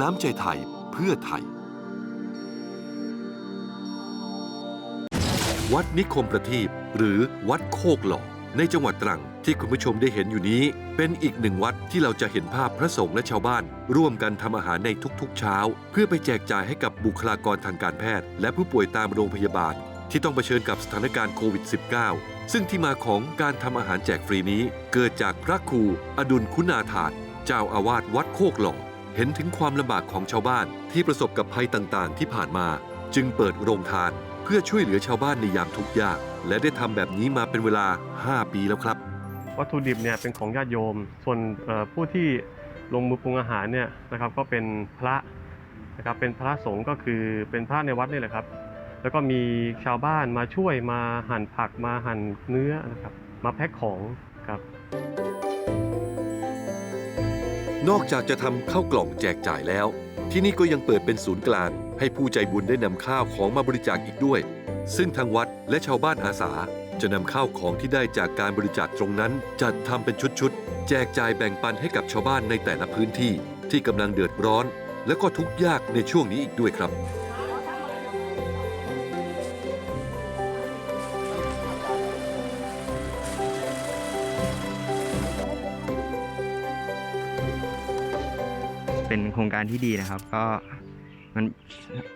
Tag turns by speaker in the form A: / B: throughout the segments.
A: น้ำใจไทยเพื่อไทย วัดนิคมประทีปหรือวัดโคกหล่อในจังหวัดตรังที่คุณผู้ชมได้เห็นอยู่นี้ เป็นอีกหนึ่งวัดที่เราจะเห็นภาพพระสงฆ์และชาวบ้าน ร่วมกันทำอาหารในทุกๆเช้า เพื่อไปแจกจ่ายให้กับบุคลากรทางการแพทย์ และผู้ป่วยตามโรงพยาบาล ที่ต้องเผชิญกับสถานการณ์โควิด -19 ซึ่งที่มาของการทำอาหารแจกฟรีนี้ เกิดจากพระครูอดุลคุณาถาดเจ้าอาวาสวัดโคกหล่อ เห็นถึงความลำบากของชาวบ้านที่ประสบกับภัยต่างๆ ที่ผ่านมา จึงเปิดโรงทานเพื่อช่วยเหลือชาวบ้านในยามทุกข์ยาก และได้ทำแบบนี้มาเป็นเวลา 5 ปีแล้วครับ
B: วัตถุดิบเนี่ยเป็นของญาติโยม ส่วนผู้ที่ลงมือปรุงอาหารเนี่ยนะครับก็เป็นพระนะครับเป็นพระสงฆ์ก็คือเป็นพระในวัดนี่แหละครับ แล้วก็มีชาวบ้านมาช่วยมาหั่นผักมาหั่นเนื้อนะครับมาแพ็คของครับ
A: นอกจากจะทำข้าวกล่องแจกจ่ายแล้ว ที่นี่ก็ยังเปิดเป็นศูนย์กลาง ให้ผู้ใจบุญได้นำข้าวของมาบริจาคอีกด้วย ซึ่งทางวัดและชาวบ้านอาสา จะนำข้าวของที่ได้จากการบริจาคตรงนั้น จัดทำเป็นชุดๆ แจกจ่ายแบ่งปันให้กับชาวบ้านในแต่ละพื้นที่ที่กำลังเดือดร้อน และก็ทุกข์ยากในช่วงนี้อีกด้วยครับ
C: เป็นโครงการที่ดีนะครับ ก็มัน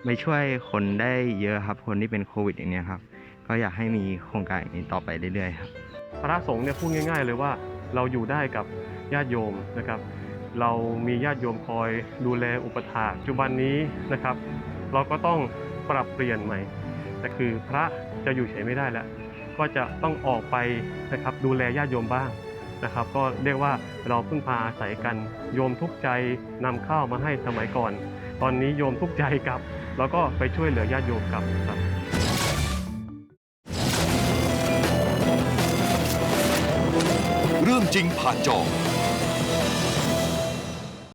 C: ไปช่วยคนได้เยอะครับ คนที่เป็นโควิดอย่างเนี้ยครับ ก็อยากให้มีโครงการอย่างนี้ต่อไปเรื่อยๆครับ
B: พระสงฆ์เนี่ยพูดง่าย ๆ เลยว่าเราอยู่ได้กับญาติโยมนะครับ เรามีญาติโยมคอยดูแลอุปถาปัจจุบันนี้นะครับ เราก็ต้องปรับเปลี่ยนใหม่แต่คือพระจะอยู่เฉยไม่ได้แล้ว ก็จะต้องออกไปนะครับดูแลญาติโยมบ้าง นะครับ ก็เรียกว่าเราพึ่งพาอาศัยกัน โยมทุกใจนำข้าวมาให้สมัยก่อน ตอนนี้โยมทุกใจกลับ แล้วก็ไปช่วยเหลือญาติโยมกลับครับ
A: เรื่องจริงผ่านจอ